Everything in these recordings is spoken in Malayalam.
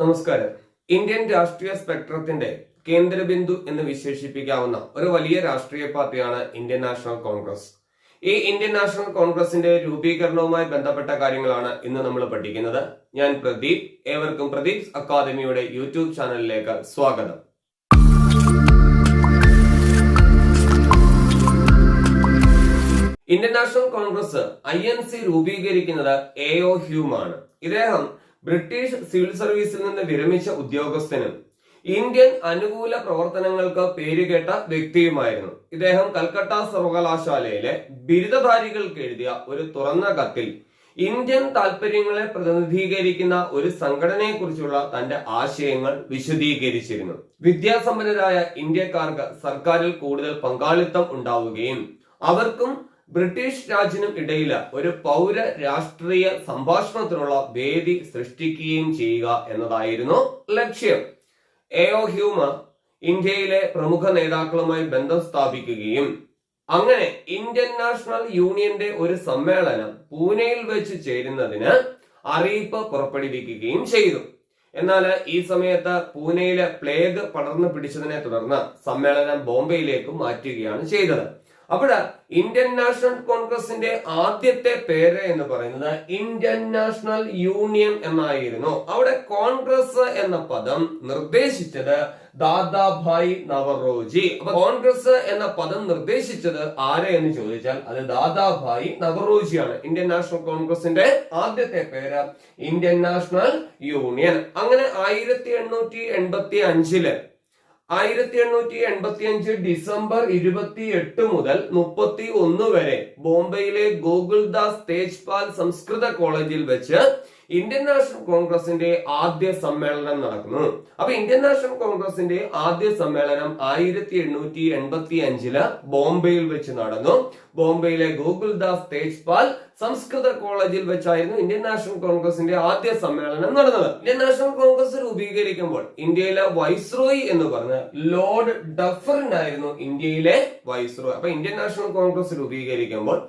നമസ്കാരം. ഇന്ത്യൻ രാഷ്ട്രീയ സ്പെക്ട്രത്തിന്റെ കേന്ദ്രബിന്ദു എന്ന് വിശേഷിപ്പിക്കാവുന്ന ഒരു വലിയ രാഷ്ട്രീയ പാർട്ടിയാണ് ഇന്ത്യൻ നാഷണൽ കോൺഗ്രസ്. ഈ ഇന്ത്യൻ നാഷണൽ കോൺഗ്രസിന്റെ രൂപീകരണവുമായി ബന്ധപ്പെട്ട കാര്യങ്ങളാണ് ഇന്ന് നമ്മൾ പഠിക്കുന്നത്. ഞാൻ പ്രദീപ് ഏവർക്കും പ്രദീപ് അക്കാദമിയുടെ യൂട്യൂബ് ചാനലിലേക്ക് സ്വാഗതം. Indian National Congress I N C രൂപീകരിക്കുന്നത് എ ഒ ഹ്യൂമാണ്. ഇദ്ദേഹം ബ്രിട്ടീഷ് സിവിൽ സർവീസിൽ നിന്ന് വിരമിച്ച ഉദ്യോഗസ്ഥനും ഇന്ത്യൻ അനുകൂല പ്രവർത്തനങ്ങൾക്ക് പേരുകേട്ട വ്യക്തിയുമായിരുന്നു. ഇദ്ദേഹം കൽക്കട്ട സർവകലാശാലയിലെ ബിരുദധാരികൾക്ക് എഴുതിയ ഒരു തുറന്ന കത്തിൽ ഇന്ത്യൻ താല്പര്യങ്ങളെ പ്രതിനിധീകരിക്കുന്ന ഒരു സംഘടനയെക്കുറിച്ചുള്ള തന്റെ ആശയങ്ങൾ വിശദീകരിച്ചിരുന്നു. വിദ്യാസമ്പന്നരായ ഇന്ത്യക്കാർക്ക് സർക്കാരിൽ കൂടുതൽ പങ്കാളിത്തം ഉണ്ടാവുകയും അവർക്കും ബ്രിട്ടീഷ് രാജിനും ഇടയിൽ ഒരു പൗര രാഷ്ട്രീയ സംഭാഷണത്തിനുള്ള വേദി സൃഷ്ടിക്കുകയും ചെയ്യുക എന്നതായിരുന്നു ലക്ഷ്യം. എഒ ഹ്യൂമ ഇന്ത്യയിലെ പ്രമുഖ നേതാക്കളുമായി ബന്ധം സ്ഥാപിക്കുകയും അങ്ങനെ ഇന്ത്യൻ നാഷണൽ യൂണിയന്റെ ഒരു സമ്മേളനം പൂനെയിൽ വെച്ച് ചേരുന്നതിന് അറിയിപ്പ് പുറപ്പെടുവിക്കുകയും ചെയ്തു. എന്നാൽ ഈ സമയത്ത് പൂനെയിലെ പ്ലേഗ് പടർന്നു പിടിച്ചതിനെ തുടർന്ന് സമ്മേളനം ബോംബെയിലേക്ക് മാറ്റുകയാണ് ചെയ്തത്. അപ്പോൾ ഇന്ത്യൻ നാഷണൽ കോൺഗ്രസിന്റെ ആദ്യത്തെ പേര് എന്ന് പറയുന്നത് ഇന്ത്യൻ നാഷണൽ യൂണിയൻ എന്നായിരുന്നു. അവിടെ കോൺഗ്രസ് എന്ന പദം നിർദ്ദേശിച്ചത് ദാദാഭായ് നവറോജി. അപ്പൊ കോൺഗ്രസ് എന്ന പദം നിർദ്ദേശിച്ചത് ആരെ എന്ന് ചോദിച്ചാൽ അത് ദാദാഭായ് നവറോജിയാണ്. ഇന്ത്യൻ നാഷണൽ കോൺഗ്രസിന്റെ ആദ്യത്തെ പേര് ഇന്ത്യൻ നാഷണൽ യൂണിയൻ അങ്ങനെ ആയിരത്തി എണ്ണൂറ്റി എൺപത്തി അഞ്ചിൽ ആയിരത്തി എണ്ണൂറ്റി എൺപത്തി അഞ്ച് ഡിസംബർ ഇരുപത്തി എട്ട് മുതൽ മുപ്പത്തി ഒന്ന് വരെ ബോംബെയിലെ ഗോകുൽദാസ് തേജ്പാൽ സംസ്കൃത കോളേജിൽ വെച്ച് ഇന്ത്യൻ നാഷണൽ കോൺഗ്രസിന്റെ ആദ്യ സമ്മേളനം നടക്കുന്നു. അപ്പൊ ഇന്ത്യൻ നാഷണൽ കോൺഗ്രസിന്റെ ആദ്യ സമ്മേളനം ആയിരത്തി എണ്ണൂറ്റി എൺപത്തി അഞ്ചിൽ ബോംബെയിൽ വെച്ച് നടന്നു. ബോംബെയിലെ ഗോകുൽദാസ് തേജ്പാൽ സംസ്കൃത കോളേജിൽ വെച്ചായിരുന്നു ഇന്ത്യൻ നാഷണൽ കോൺഗ്രസിന്റെ ആദ്യ സമ്മേളനം നടന്നത്. ഇന്ത്യൻ നാഷണൽ കോൺഗ്രസ് രൂപീകരിക്കുമ്പോൾ ഇന്ത്യയിലെ വൈസ്രോയി എന്ന് പറഞ്ഞ ലോർഡ് ഡഫറിനായിരുന്നു ഇന്ത്യയിലെ വൈസ്രോയി. അപ്പൊ ഇന്ത്യൻ നാഷണൽ കോൺഗ്രസ് രൂപീകരിക്കുമ്പോൾ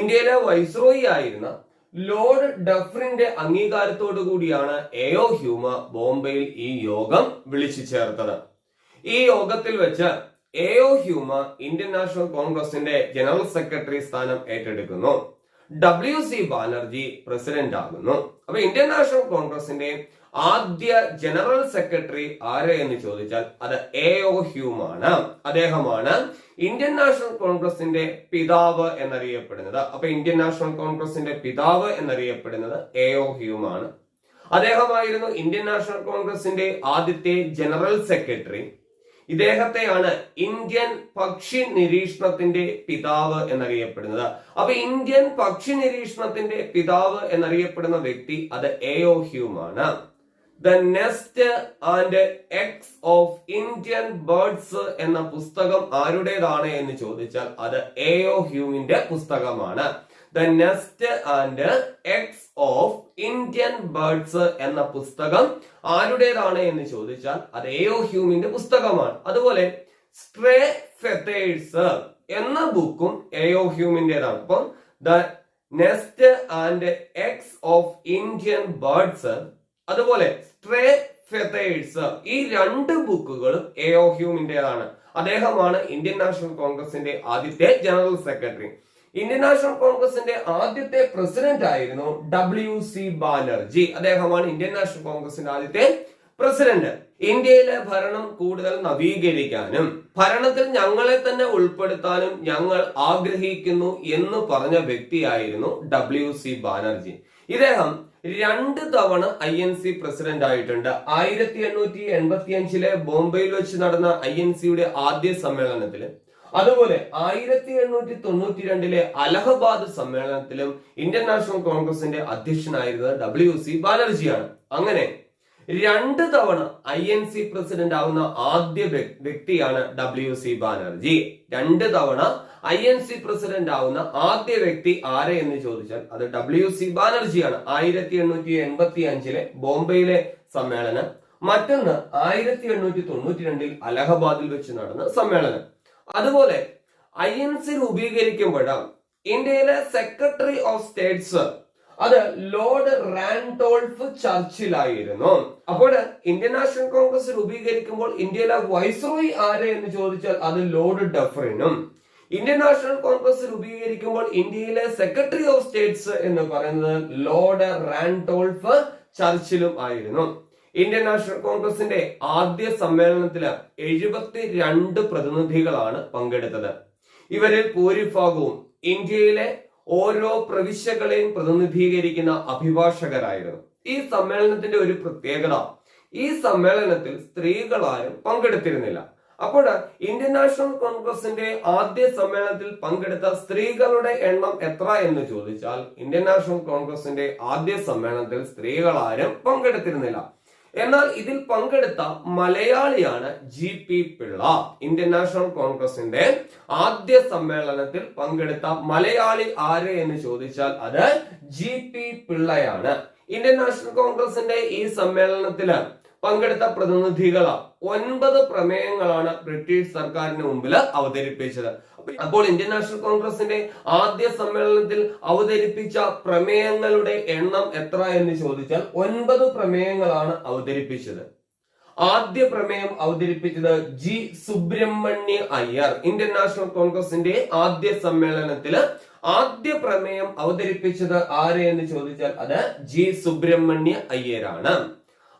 ഇന്ത്യയിലെ വൈസ്രോയി ആയിരുന്ന ലോർഡ് ഡഫറിന്റെ അംഗീകാരത്തോടു കൂടിയാണ് എയോ ഹ്യൂമ ബോംബെയിൽ ഈ യോഗം വിളിച്ചു ചേർത്തത്. ഈ യോഗത്തിൽ വെച്ച് എയോ ഹ്യൂമ ഇന്ത്യൻ നാഷണൽ കോൺഗ്രസിന്റെ ജനറൽ സെക്രട്ടറി സ്ഥാനം ഏറ്റെടുക്കുന്നു. ഡബ്ല്യു സി ബാനർജി പ്രസിഡന്റ് ആകുന്നു. അപ്പൊ ഇന്ത്യൻ നാഷണൽ കോൺഗ്രസിന്റെ ആദ്യ ജനറൽ സെക്രട്ടറി ആര് എന്ന് ചോദിച്ചാൽ അത് എ ഒ ഹ്യൂമാണ് അദ്ദേഹമാണ് ഇന്ത്യൻ നാഷണൽ കോൺഗ്രസിന്റെ പിതാവ് എന്നറിയപ്പെടുന്നത്. അപ്പൊ ഇന്ത്യൻ നാഷണൽ കോൺഗ്രസിന്റെ പിതാവ് എന്നറിയപ്പെടുന്നത് എ ഒ ഹ്യൂമാണ് അദ്ദേഹമായിരുന്നു ഇന്ത്യൻ നാഷണൽ കോൺഗ്രസിന്റെ ആദ്യത്തെ ജനറൽ സെക്രട്ടറി ഇദ്ദേഹത്തെയാണ് ഇന്ത്യൻ പക്ഷി നിരീക്ഷണത്തിന്റെ പിതാവ് എന്നറിയപ്പെടുന്നത്. അപ്പൊ ഇന്ത്യൻ പക്ഷി നിരീക്ഷണത്തിന്റെ പിതാവ് എന്നറിയപ്പെടുന്ന വ്യക്തി അത് A O ഹ്യൂമാണ് the Nest and Eggs of Indian Birds എന്ന പുസ്തകം ആരുടേതാണ് എന്ന് ചോദിച്ചാൽ അത് എ ഒ ഹ്യൂമിന്റെ പുസ്തകമാണ്. The Nest and Eggs of Indian Birds എന്ന പുസ്തകം ആരുടേതാണ് എന്ന് ചോദിച്ചാൽ അത് എ ഒ ഹ്യൂമിന്റെ പുസ്തകമാണ്. അതുപോലെ സ്ട്രേ ഫെത്തേഴ്സ് എന്ന ബുക്കും എ ഒ ഹ്യൂമിന്റേതാണ് അപ്പം the Nest and Eggs of Indian Birds അതുപോലെ സ്ട്രേ ഫെതേഴ്സ് ഈ രണ്ട് ബുക്കുകളും എ ഒ ഹ്യൂമിന്റേതാണ് അദ്ദേഹമാണ് ഇന്ത്യൻ നാഷണൽ കോൺഗ്രസിന്റെ ആദ്യത്തെ ജനറൽ സെക്രട്ടറി ഇന്ത്യൻ നാഷണൽ കോൺഗ്രസിന്റെ ആദ്യത്തെ പ്രസിഡന്റ് ആയിരുന്നു ഡബ്ല്യു സി ബാനർജി അദ്ദേഹമാണ് ഇന്ത്യൻ നാഷണൽ കോൺഗ്രസിന്റെ ആദ്യത്തെ പ്രസിഡന്റ് ഇന്ത്യയിലെ ഭരണം കൂടുതൽ നവീകരിക്കാനും ഭരണത്തിൽ ഞങ്ങളെ തന്നെ ഉൾപ്പെടുത്താനും ഞങ്ങൾ ആഗ്രഹിക്കുന്നു എന്ന് പറഞ്ഞ വ്യക്തിയായിരുന്നു ഡബ്ല്യു സി ബാനർജി ഇദ്ദേഹം രണ്ട് തവണ ഐ എൻ സി പ്രസിഡന്റ് ആയിട്ടുണ്ട്. ആയിരത്തി എണ്ണൂറ്റി എൺപത്തി അഞ്ചിലെ ബോംബെയിൽ വെച്ച് നടന്ന ഐ എൻ സിയുടെ ആദ്യ സമ്മേളനത്തിൽ അതുപോലെ ആയിരത്തി എണ്ണൂറ്റി തൊണ്ണൂറ്റി രണ്ടിലെ അലഹബാദ് സമ്മേളനത്തിലും ഇന്ത്യൻ നാഷണൽ കോൺഗ്രസിന്റെ അധ്യക്ഷനായിരുന്നത് ഡബ്ല്യു സി ബാനർജിയാണ്. അങ്ങനെ രണ്ട് തവണ ഐ എൻ സി പ്രസിഡന്റ് ആവുന്ന ആദ്യ വ്യക്തിയാണ് ഡബ്ല്യു സി ബാനർജി. രണ്ട് തവണ ഐ എൻ സി പ്രസിഡന്റ് ആവുന്ന ആദ്യ വ്യക്തി ആരെ എന്ന് ചോദിച്ചാൽ അത് ഡബ്ല്യു സി ബാനർജിയാണ്. ആയിരത്തി എണ്ണൂറ്റി എൺപത്തി അഞ്ചിലെ ബോംബെയിലെ സമ്മേളനം. മറ്റൊന്ന് ആയിരത്തി എണ്ണൂറ്റി തൊണ്ണൂറ്റി രണ്ടിൽ അലഹബാദിൽ വെച്ച് നടന്ന സമ്മേളനം. അതുപോലെ ഐ എൻ സി രൂപീകരിക്കുമ്പോഴാണ് ഇന്ത്യയിലെ സെക്രട്ടറി ഓഫ് സ്റ്റേറ്റ്സ് അത് ലോർഡ് റാൻഡോൾഫ് ചർച്ചിലായിരുന്നു. അപ്പോൾ ഇന്ത്യൻ നാഷണൽ കോൺഗ്രസ് രൂപീകരിക്കുമ്പോൾ ഇന്ത്യയിലെ വൈസ്രോയി ആര് എന്ന് ചോദിച്ചാൽ അത് ലോർഡ് ഡഫറിനും. ഇന്ത്യൻ നാഷണൽ കോൺഗ്രസ് രൂപീകരിക്കുമ്പോൾ ഇന്ത്യയിലെ സെക്രട്ടറി ഓഫ് സ്റ്റേറ്റ്സ് എന്ന് പറയുന്നത് ലോർഡ് റാൻഡോൾഫ് ചർച്ചിലും ആയിരുന്നു. ഇന്ത്യൻ നാഷണൽ കോൺഗ്രസിന്റെ ആദ്യ സമ്മേളനത്തിൽ എഴുപത്തി രണ്ട് പ്രതിനിധികളാണ് പങ്കെടുത്തത്. ഇവരിൽ ഭൂരിഭാഗവും ഇന്ത്യയിലെ ഓരോ പ്രവിശ്യകളെയും പ്രതിനിധീകരിക്കുന്ന അഭിഭാഷകരായിരുന്നു. ഈ സമ്മേളനത്തിന്റെ ഒരു പ്രത്യേകത ഈ സമ്മേളനത്തിൽ സ്ത്രീകളാരും പങ്കെടുത്തിരുന്നില്ല. അപ്പോൾ ഇന്ത്യൻ നാഷണൽ കോൺഗ്രസിന്റെ ആദ്യ സമ്മേളനത്തിൽ പങ്കെടുത്ത സ്ത്രീകളുടെ എണ്ണം എത്ര എന്ന് ചോദിച്ചാൽ ഇന്ത്യൻ നാഷണൽ കോൺഗ്രസിന്റെ ആദ്യ സമ്മേളനത്തിൽ സ്ത്രീകളാരും പങ്കെടുത്തിരുന്നില്ല. എന്നാൽ ഇതിൽ പങ്കെടുത്ത മലയാളിയാണ് G P Pillai. Indian National കോൺഗ്രസിന്റെ ആദ്യ സമ്മേളനത്തിൽ പങ്കെടുത്ത മലയാളി ആര് എന്ന് ചോദിച്ചാൽ അത് ജി പി പിള്ളയാണ്. ഇന്ത്യൻ നാഷണൽ കോൺഗ്രസിന്റെ ഈ സമ്മേളനത്തിൽ പങ്കെടുത്ത പ്രതിനിധികൾ ഒൻപത് പ്രമേയങ്ങളാണ് ബ്രിട്ടീഷ് സർക്കാരിന് മുമ്പിൽ അവതരിപ്പിച്ചത്. അപ്പോൾ ഇന്ത്യൻ നാഷണൽ കോൺഗ്രസിന്റെ ആദ്യ സമ്മേളനത്തിൽ അവതരിപ്പിച്ച പ്രമേയങ്ങളുടെ എണ്ണം എത്ര എന്ന് ചോദിച്ചാൽ ഒൻപത് പ്രമേയങ്ങളാണ് അവതരിപ്പിച്ചത്. ആദ്യ പ്രമേയം അവതരിപ്പിച്ചത് G Subrahmanya Iyer. Indian National കോൺഗ്രസിന്റെ ആദ്യ സമ്മേളനത്തിൽ ആദ്യ പ്രമേയം അവതരിപ്പിച്ചത് ആര് എന്ന് ചോദിച്ചാൽ അത് ജി സുബ്രഹ്മണ്യ അയ്യരാണ്.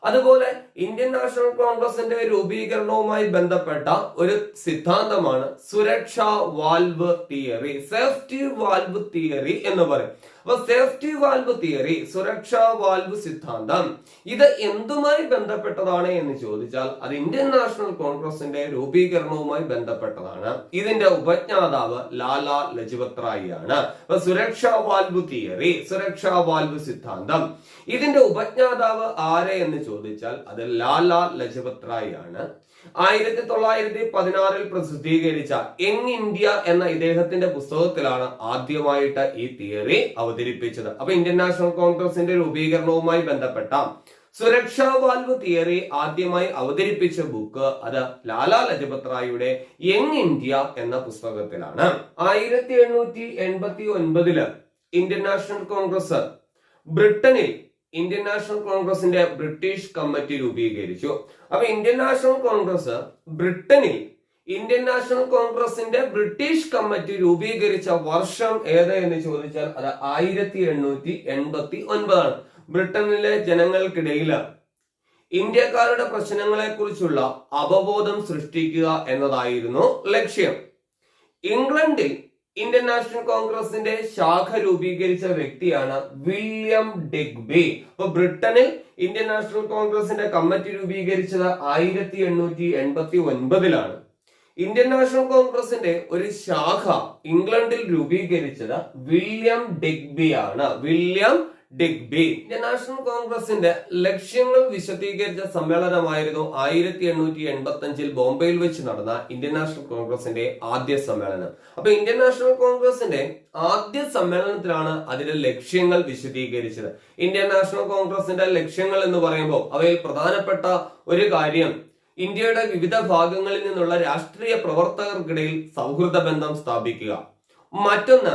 അതുപോലെ ഇന്ത്യൻ നാഷണൽ കോൺഗ്രസിന്റെ രൂപീകരണവുമായി ബന്ധപ്പെട്ട ഒരു സിദ്ധാന്തമാണ് സുരക്ഷാ valve theory safety valve theory എന്ന് പറയും. അപ്പൊ സേഫ്റ്റി വാൽവ് തിയറി സുരക്ഷാ വാൽവ് സിദ്ധാന്തം ഇത് എന്തുമായി ബന്ധപ്പെട്ടതാണ് എന്ന് ചോദിച്ചാൽ അത് ഇന്ത്യൻ നാഷണൽ കോൺഗ്രസിന്റെ രൂപീകരണവുമായി ബന്ധപ്പെട്ടതാണ്. ഇതിന്റെ ഉപജ്ഞാതാവ് ലാല ലജ്പത് റായി ആണ് അപ്പൊ സുരക്ഷാ വാൽവ് തിയറി സുരക്ഷാ വാൽവ് സിദ്ധാന്തം. ഇതിന്റെ ഉപജ്ഞാതാവ് ആരെ എന്ന് ചോദിച്ചാൽ അത് ലാല ലജ്പത് റായി ആണ് ആയിരത്തി തൊള്ളായിരത്തി പതിനാറിൽ പ്രസിദ്ധീകരിച്ച യങ് ഇന്ത്യ എന്ന ഇദ്ദേഹത്തിന്റെ പുസ്തകത്തിലാണ് ആദ്യമായിട്ട് ഈ തിയറി അവതരിപ്പിച്ചത്. അപ്പൊ ഇന്ത്യൻ നാഷണൽ കോൺഗ്രസിന്റെ രൂപീകരണവുമായി ബന്ധപ്പെട്ട സുരക്ഷാ വാൽവ് തിയറി ആദ്യമായി അവതരിപ്പിച്ച ബുക്ക് അത് ലാലാ ലജപത് റായിയുടെ യങ് ഇന്ത്യ എന്ന പുസ്തകത്തിലാണ്. ആയിരത്തി എണ്ണൂറ്റി എൺപത്തി ഒൻപതിൽ ഇന്ത്യൻ നാഷണൽ കോൺഗ്രസ് ബ്രിട്ടനിൽ ഇന്ത്യൻ നാഷണൽ കോൺഗ്രസിന്റെ ബ്രിട്ടീഷ് കമ്മിറ്റി രൂപീകരിച്ചു. അപ്പൊ ഇന്ത്യൻ നാഷണൽ കോൺഗ്രസ് ബ്രിട്ടനിൽ ഇന്ത്യൻ നാഷണൽ കോൺഗ്രസിന്റെ ബ്രിട്ടീഷ് കമ്മിറ്റി രൂപീകരിച്ച വർഷം ഏത് എന്ന് ചോദിച്ചാൽ അത് ആയിരത്തി എണ്ണൂറ്റി എൺപത്തി ഒൻപതാണ്. ബ്രിട്ടനിലെ ജനങ്ങൾക്കിടയിൽ ഇന്ത്യക്കാരുടെ പ്രശ്നങ്ങളെ കുറിച്ചുള്ള അവബോധം സൃഷ്ടിക്കുക എന്നതായിരുന്നു ലക്ഷ്യം. ഇംഗ്ലണ്ടിൽ ഇന്ത്യൻ നാഷണൽ കോൺഗ്രസിന്റെ ശാഖ രൂപീകരിച്ച വ്യക്തിയാണ് വില്യം ഡിഗ്ബി. അപ്പൊ ബ്രിട്ടനിൽ ഇന്ത്യൻ നാഷണൽ കോൺഗ്രസിന്റെ കമ്മിറ്റി രൂപീകരിച്ചത് ആയിരത്തി എണ്ണൂറ്റി എൺപത്തി ഒൻപതിലാണ്. ഇന്ത്യൻ നാഷണൽ കോൺഗ്രസിന്റെ ഒരു ശാഖ ഇംഗ്ലണ്ടിൽ രൂപീകരിച്ചത് വില്യം ഡിഗ്ബി ആണ്. William Digby. ഇന്ത്യൻ നാഷണൽ കോൺഗ്രസിന്റെ ലക്ഷ്യങ്ങൾ വിശദീകരിച്ച സമ്മേളനമായിരുന്നു ആയിരത്തി എണ്ണൂറ്റി എൺപത്തി അഞ്ചിൽ ബോംബെയിൽ വെച്ച് നടന്ന ഇന്ത്യൻ നാഷണൽ കോൺഗ്രസിന്റെ ആദ്യ സമ്മേളനം. അപ്പൊ ഇന്ത്യൻ നാഷണൽ കോൺഗ്രസിന്റെ ആദ്യ സമ്മേളനത്തിലാണ് അതിന്റെ ലക്ഷ്യങ്ങൾ വിശദീകരിച്ചത്. ഇന്ത്യൻ നാഷണൽ കോൺഗ്രസിന്റെ ലക്ഷ്യങ്ങൾ എന്ന് പറയുമ്പോൾ അവയിൽ പ്രധാനപ്പെട്ട ഒരു കാര്യം ഇന്ത്യയുടെ വിവിധ ഭാഗങ്ങളിൽ നിന്നുള്ള രാഷ്ട്രീയ പ്രവർത്തകർക്കിടയിൽ സൗഹൃദ ബന്ധം സ്ഥാപിക്കുക. മറ്റൊന്ന്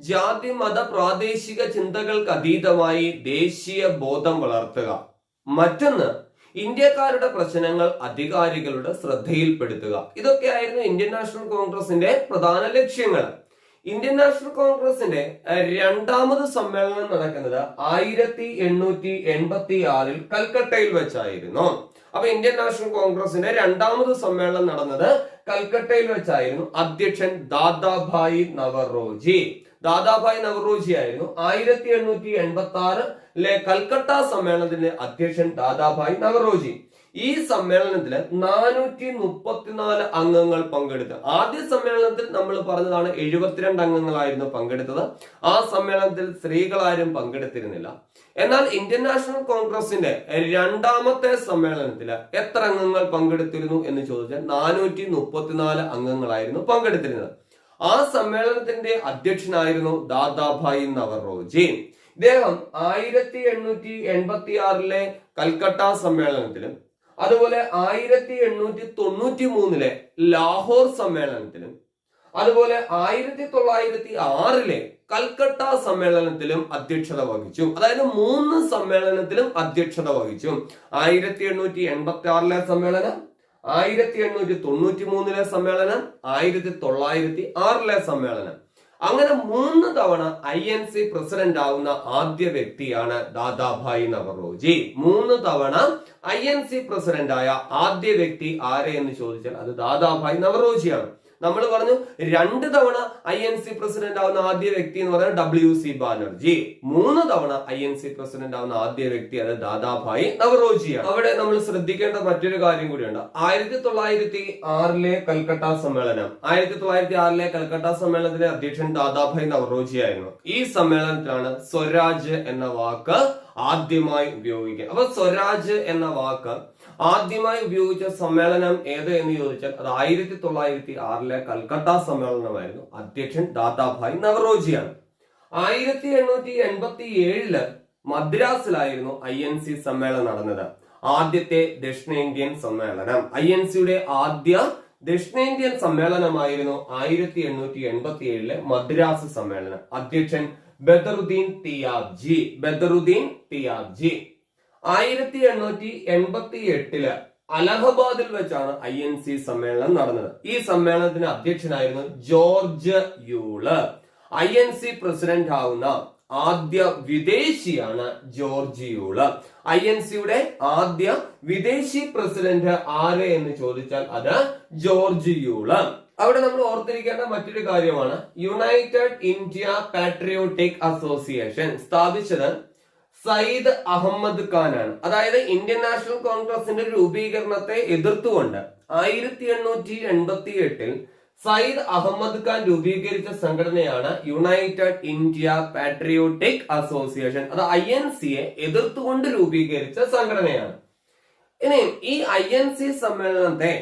ജാതി മത പ്രാദേശിക ചിന്തകൾക്ക് അതീതമായി ദേശീയ ബോധം വളർത്തുക. മറ്റൊന്ന് ഇന്ത്യക്കാരുടെ പ്രശ്നങ്ങൾ അധികാരികളുടെ ശ്രദ്ധയിൽപ്പെടുത്തുക. ഇതൊക്കെയായിരുന്നു ഇന്ത്യൻ നാഷണൽ കോൺഗ്രസിന്റെ പ്രധാന ലക്ഷ്യങ്ങൾ. ഇന്ത്യൻ നാഷണൽ കോൺഗ്രസിന്റെ രണ്ടാമത് സമ്മേളനം നടക്കുന്നത് ആയിരത്തി എണ്ണൂറ്റി എൺപത്തി ആറിൽ കൽക്കട്ടയിൽ വെച്ചായിരുന്നു. അപ്പൊ ഇന്ത്യൻ നാഷണൽ കോൺഗ്രസിന്റെ രണ്ടാമത് സമ്മേളനം നടന്നത് കൽക്കട്ടയിൽ വെച്ചായിരുന്നു അധ്യക്ഷൻ ദാദാഭായി നവറോജി. ദാദാഭായ് നവറോജി ആയിരുന്നു ആയിരത്തി എണ്ണൂറ്റി എൺപത്തി ആറിലെ കൽക്കട്ട സമ്മേളനത്തിന്റെ അധ്യക്ഷൻ ദാദാഭായ് നവറോജി. ഈ സമ്മേളനത്തിൽ നാനൂറ്റി മുപ്പത്തിനാല് അംഗങ്ങൾ പങ്കെടുത്തു. ആദ്യ സമ്മേളനത്തിൽ നമ്മൾ പറഞ്ഞതാണ് എഴുപത്തിരണ്ട് അംഗങ്ങളായിരുന്നു പങ്കെടുത്തത്. ആ സമ്മേളനത്തിൽ സ്ത്രീകളാരും പങ്കെടുത്തിരുന്നില്ല. എന്നാൽ ഇന്ത്യൻ നാഷണൽ കോൺഗ്രസിന്റെ രണ്ടാമത്തെ സമ്മേളനത്തിൽ എത്ര അംഗങ്ങൾ പങ്കെടുത്തിരുന്നു എന്ന് ചോദിച്ചാൽ നാനൂറ്റി മുപ്പത്തിനാല് അംഗങ്ങളായിരുന്നു പങ്കെടുത്തിരുന്നത്. ആ സമ്മേളനത്തിന്റെ അധ്യക്ഷനായിരുന്നു ദാദാഭായി നവറോജി. ഇദ്ദേഹം ആയിരത്തി എണ്ണൂറ്റി എൺപത്തി ആറിലെ കൽക്കട്ട സമ്മേളനത്തിലും അതുപോലെ ആയിരത്തി എണ്ണൂറ്റി തൊണ്ണൂറ്റി മൂന്നിലെ ലാഹോർ സമ്മേളനത്തിലും അതുപോലെ ആയിരത്തി തൊള്ളായിരത്തി ആറിലെ കൽക്കട്ട സമ്മേളനത്തിലും അധ്യക്ഷത വഹിച്ചു. അതായത് മൂന്ന് സമ്മേളനത്തിലും അധ്യക്ഷത വഹിച്ചു. ആയിരത്തി എണ്ണൂറ്റി എൺപത്തി ആറിലെ സമ്മേളനം ആയിരത്തി എണ്ണൂറ്റി തൊണ്ണൂറ്റി മൂന്നിലെ സമ്മേളനം ആയിരത്തി തൊള്ളായിരത്തി ആറിലെ സമ്മേളനം. അങ്ങനെ മൂന്ന് തവണ ഐ എൻ സി പ്രസിഡന്റ് ആവുന്ന ആദ്യ വ്യക്തിയാണ് ദാദാഭായ് നവറോജി. മൂന്ന് തവണ ഐ എൻ സി പ്രസിഡന്റ് ആയ ആദ്യ വ്യക്തി ആരെ എന്ന് ചോദിച്ചാൽ അത് ദാദാഭായ് നവറോജിയാണ്. നമ്മൾ പറഞ്ഞു രണ്ട് തവണ ഐ എൻ സി പ്രസിഡന്റ് ആവുന്ന ആദ്യ വ്യക്തി എന്ന് പറയുന്നത് ഡബ്ല്യു സി ബാനർജി. മൂന്ന് തവണ ഐ എൻ സി പ്രസിഡന്റ് ആവുന്ന ആദ്യ വ്യക്തി അത് ദാദാഭായി നവറോജിയാണ്. അവിടെ നമ്മൾ ശ്രദ്ധിക്കേണ്ട മറ്റൊരു കാര്യം കൂടിയുണ്ട്. ആയിരത്തി തൊള്ളായിരത്തി ആറിലെ കൽക്കട്ട സമ്മേളനം. ആയിരത്തി തൊള്ളായിരത്തി ആറിലെ കൽക്കട്ട സമ്മേളനത്തിലെ അധ്യക്ഷൻ ദാദാഭായ് നവറോജി ആയിരുന്നു ഈ സമ്മേളനത്തിലാണ് സ്വരാജ് എന്ന വാക്ക് ആദ്യമായി ഉപയോഗിക്കുക. അപ്പൊ സ്വരാജ് എന്ന വാക്ക് ആദ്യമായി ഉപയോഗിച്ച സമ്മേളനം ഏത് എന്ന് ചോദിച്ചാൽ അത് ആയിരത്തി തൊള്ളായിരത്തി ആറിലെ കൽക്കട്ട സമ്മേളനമായിരുന്നു. അധ്യക്ഷൻ ദാതാഭായ് നവറോജിയാണ്. ആയിരത്തി എണ്ണൂറ്റി എൺപത്തി ഏഴിൽ മദ്രാസിലായിരുന്നു ഐ എൻ സി സമ്മേളനം നടന്നത്. ആദ്യത്തെ ദക്ഷിണേന്ത്യൻ സമ്മേളനം. ഐ എൻ സിയുടെ ആദ്യ ദക്ഷിണേന്ത്യൻ സമ്മേളനമായിരുന്നു ആയിരത്തി എണ്ണൂറ്റി എൺപത്തി ഏഴിലെ മദ്രാസ് സമ്മേളനം. അധ്യക്ഷൻ ബദറുദ്ദീൻ തിയാബ്ജി ബദറുദ്ദീൻ തിയാബ്ജി ആയിരത്തി എണ്ണൂറ്റി എൺപത്തി എട്ടിൽ അലഹബാദിൽ വെച്ചാണ് ഐ എൻ സി സമ്മേളനം നടന്നത്. ഈ സമ്മേളനത്തിന് അധ്യക്ഷനായിരുന്നു George Yule. I N C president ആവുന്ന ആദ്യ വിദേശിയാണ് ജോർജ് യൂൾ. ഐ എൻ സിയുടെ ആദ്യ വിദേശി പ്രസിഡന്റ് ആര് എന്ന് ചോദിച്ചാൽ അത് ജോർജ് യൂൾ. അവിടെ നമ്മൾ ഓർത്തിരിക്കേണ്ട മറ്റൊരു കാര്യമാണ്. യുണൈറ്റഡ് ഇന്ത്യ പാട്രിയോട്ടിക് അസോസിയേഷൻ സ്ഥാപിച്ചത് സയ്യിദ് അഹമ്മദ് ഖാനാണ്. അതായത് ഇന്ത്യൻ നാഷണൽ കോൺഗ്രസിന്റെ രൂപീകരണത്തെ എതിർത്തുകൊണ്ട് ആയിരത്തി എണ്ണൂറ്റി എൺപത്തി എട്ടിൽ സയ്യിദ് അഹമ്മദ് ഖാൻ രൂപീകരിച്ച സംഘടനയാണ് യുണൈറ്റഡ് ഇന്ത്യ പാട്രിയോട്ടിക് അസോസിയേഷൻ അത് ഐ എൻ സിയെ എതിർത്തുകൊണ്ട് രൂപീകരിച്ച സംഘടനയാണ്. ഇനി ഈ ഐ എൻ സി സമ്മേളനത്തെ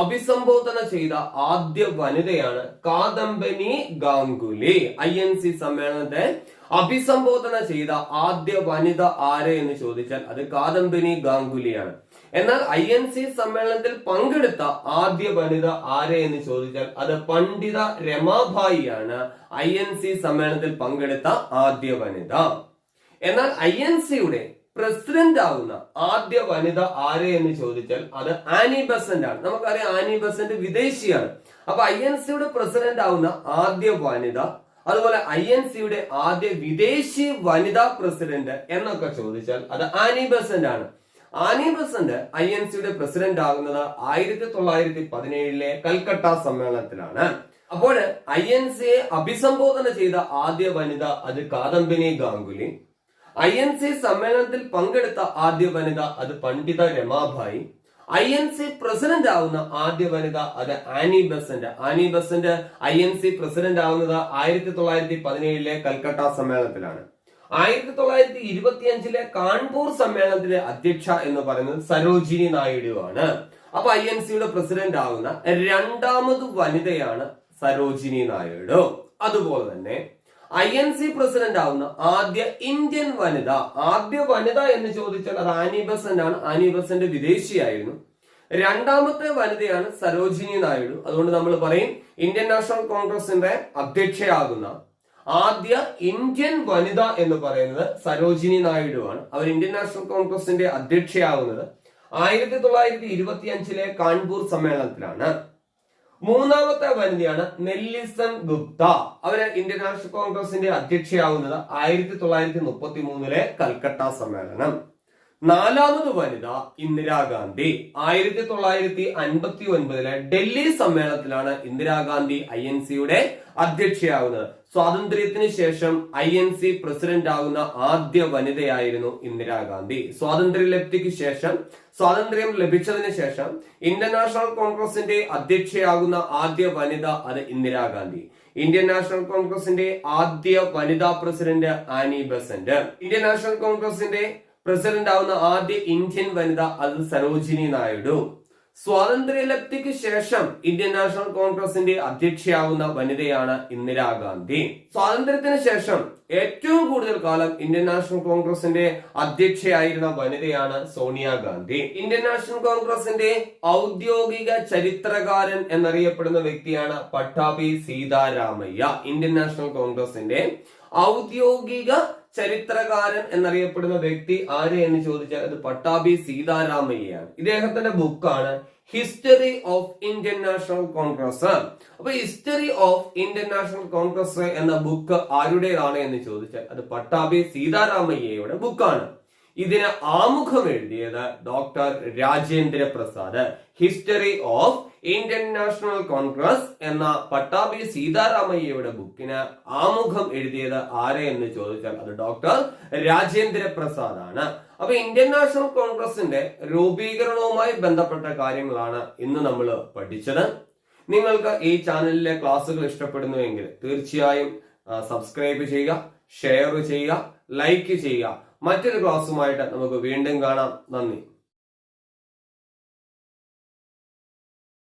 അഭിസംബോധന ചെയ്ത ആദ്യ വനിതയാണ് Kadambini Ganguly. I N C സമ്മേളനത്തെ അഭിസംബോധന ചെയ്ത ആദ്യ വനിത ആര് എന്ന് ചോദിച്ചാൽ അത് കാദംബിനി ഗാംഗുലിയാണ്. എന്നാൽ ഐ എൻ സി സമ്മേളനത്തിൽ പങ്കെടുത്ത ആദ്യ വനിത ആര് എന്ന് ചോദിച്ചാൽ അത് പണ്ഡിത രമാഭായി ആണ് ഐ എൻ സി സമ്മേളനത്തിൽ പങ്കെടുത്ത ആദ്യ വനിത. എന്നാൽ ഐ എൻ സിയുടെ പ്രസിഡന്റ് ആവുന്ന ആദ്യ വനിത ആര് എന്ന് ചോദിച്ചാൽ അത് ആനി ബസന്റ് ആണ്. നമുക്കറിയാം ആനി ബസന്റ് വിദേശിയാണ്. അപ്പൊ ഐ എൻ സിയുടെ പ്രസിഡന്റ് ആവുന്ന ആദ്യ വനിത അതുപോലെ ഐ എൻ സിയുടെ ആദ്യ വിദേശി വനിതാ പ്രസിഡന്റ് എന്നൊക്കെ ചോദിച്ചാൽ അത് ആനി ബസന്റ് ആണ്. ആനി ബസന്റ് ഐ എൻ സിയുടെ പ്രസിഡന്റ് ആകുന്നത് ആയിരത്തി തൊള്ളായിരത്തി പതിനേഴിലെ കൽക്കട്ട സമ്മേളനത്തിലാണ്. അപ്പോൾ ഐ എൻ സിയെ അഭിസംബോധന ചെയ്ത ആദ്യ വനിത അത് Kadambini Ganguly. I N C സമ്മേളനത്തിൽ പങ്കെടുത്ത ആദ്യ വനിത അത് Pandita Ramabai. I N C president ആവുന്ന ആദ്യ വനിത അത് Annie Besant. Annie Besant I N C president ആവുന്നത് ആയിരത്തി തൊള്ളായിരത്തി പതിനേഴിലെ കൽക്കട്ട സമ്മേളനത്തിലാണ്. ആയിരത്തി തൊള്ളായിരത്തി ഇരുപത്തി അഞ്ചിലെ കാൺപൂർ സമ്മേളനത്തിലെ അധ്യക്ഷ എന്ന് പറയുന്നത് സരോജിനി നായിഡു ആണ് അപ്പൊ ഐ എൻ സിയുടെ പ്രസിഡന്റ് ആവുന്ന രണ്ടാമത് വനിതയാണ് സരോജിനി നായിഡു. അതുപോലെ തന്നെ ഐ എൻ സി പ്രസിഡന്റ് ആവുന്ന ആദ്യ ഇന്ത്യൻ വനിത. ആദ്യ വനിത എന്ന് ചോദിച്ചാൽ അത് ആനി ബസന്റ് ആണ്. ആനി ബസന്റ് വിദേശിയായിരുന്നു. രണ്ടാമത്തെ വനിതയാണ് സരോജിനി നായിഡു. അതുകൊണ്ട് നമ്മൾ പറയും ഇന്ത്യൻ നാഷണൽ കോൺഗ്രസിന്റെ അധ്യക്ഷയാകുന്ന ആദ്യ ഇന്ത്യൻ വനിത എന്ന് പറയുന്നത് സരോജിനി നായിഡു ആണ്. അവർ ഇന്ത്യൻ നാഷണൽ കോൺഗ്രസിന്റെ അധ്യക്ഷയാകുന്നത് ആയിരത്തി തൊള്ളായിരത്തി ഇരുപത്തി അഞ്ചിലെ കാൺപൂർ സമ്മേളനത്തിലാണ്. മൂന്നാമത്തെ വനിതയാണ് നെല്ലിസൺ ഗുപ്ത. അവർ ഇന്ത്യൻ നാഷണൽ കോൺഗ്രസിന്റെ അധ്യക്ഷയാവുന്നത് ആയിരത്തി തൊള്ളായിരത്തി മുപ്പത്തി മൂന്നിലെ കൽക്കട്ട സമ്മേളനം. നാലാമത് വനിത ഇന്ദിരാഗാന്ധി ആയിരത്തി തൊള്ളായിരത്തി അൻപത്തി ഒൻപതിലെ ഡൽഹി സമ്മേളനത്തിലാണ് ഇന്ദിരാഗാന്ധി ഐ എൻ സിയുടെ അധ്യക്ഷയാകുന്നത് സ്വാതന്ത്ര്യത്തിന് ശേഷം ഐ എൻ സി പ്രസിഡന്റ് ആകുന്ന ആദ്യ വനിതയായിരുന്നു ഇന്ദിരാഗാന്ധി സ്വാതന്ത്ര്യലബ്ധിക്ക് ശേഷം സ്വാതന്ത്ര്യം ലഭിച്ചതിന് ശേഷം ഇന്ത്യൻ കോൺഗ്രസിന്റെ അധ്യക്ഷയാകുന്ന ആദ്യ വനിത അത് ഇന്ദിരാഗാന്ധി ഇന്ത്യൻ നാഷണൽ കോൺഗ്രസിന്റെ ആദ്യ വനിതാ president Annie Besant. Indian National കോൺഗ്രസിന്റെ പ്രസിഡന്റ് ആവുന്ന ആദ്യ ഇന്ത്യൻ വനിത അത് സരോജിനി നായിഡു. സ്വാതന്ത്ര്യലബ്ധിക്ക് ശേഷം ഇന്ത്യൻ നാഷണൽ കോൺഗ്രസിന്റെ അധ്യക്ഷയാവുന്ന വനിതയാണ് ഇന്ദിരാഗാന്ധി സ്വാതന്ത്ര്യത്തിന് ശേഷം ഏറ്റവും കൂടുതൽ കാലം ഇന്ത്യൻ നാഷണൽ കോൺഗ്രസിന്റെ അധ്യക്ഷയായിരുന്ന വനിതയാണ് സോണിയാഗാന്ധി ഇന്ത്യൻ നാഷണൽ കോൺഗ്രസിന്റെ ഔദ്യോഗിക ചരിത്രകാരൻ എന്നറിയപ്പെടുന്ന വ്യക്തിയാണ് പട്ടാഭി സീതാരാമയ്യ. ഇന്ത്യൻ നാഷണൽ കോൺഗ്രസിന്റെ ഔദ്യോഗിക ചരിത്രകാരൻ എന്നറിയപ്പെടുന്ന വ്യക്തി ആര് എന്ന് ചോദിച്ചാൽ അത് പട്ടാഭി സീതാരാമയ്യയാണ് ഇദ്ദേഹത്തിന്റെ ബുക്കാണ് History of Indian National Congress അപ്പൊ History of Indian National Congress എന്ന ബുക്ക് ആരുടേതാണ് എന്ന് ചോദിച്ചാൽ അത് പട്ടാഭി സീതാരാമയ്യയുടെ ബുക്കാണ്. ഇതിന് ആമുഖം എഴുതിയത് doctor Rajendra Prasad History of Indian National Congress എന്ന പട്ടാഭി സീതാരാമയ്യയുടെ ബുക്കിന് ആമുഖം എഴുതിയത് ആരെ എന്ന് ചോദിച്ചാൽ അത് ഡോക്ടർ രാജേന്ദ്ര പ്രസാദ് ആണ് അപ്പൊ ഇന്ത്യൻ നാഷണൽ കോൺഗ്രസിന്റെ രൂപീകരണവുമായി ബന്ധപ്പെട്ട കാര്യങ്ങളാണ് ഇന്ന് നമ്മൾ പഠിച്ചത്. നിങ്ങൾക്ക് ഈ ചാനലിലെ ക്ലാസ്സുകൾ ഇഷ്ടപ്പെടുന്നുവെങ്കിൽ തീർച്ചയായും സബ്സ്ക്രൈബ് ചെയ്യുക ഷെയർ ചെയ്യുക ലൈക്ക് ചെയ്യുക. മറ്റൊരു ക്ലാസ്സുമായിട്ട് നമുക്ക് വീണ്ടും കാണാം. നന്ദി.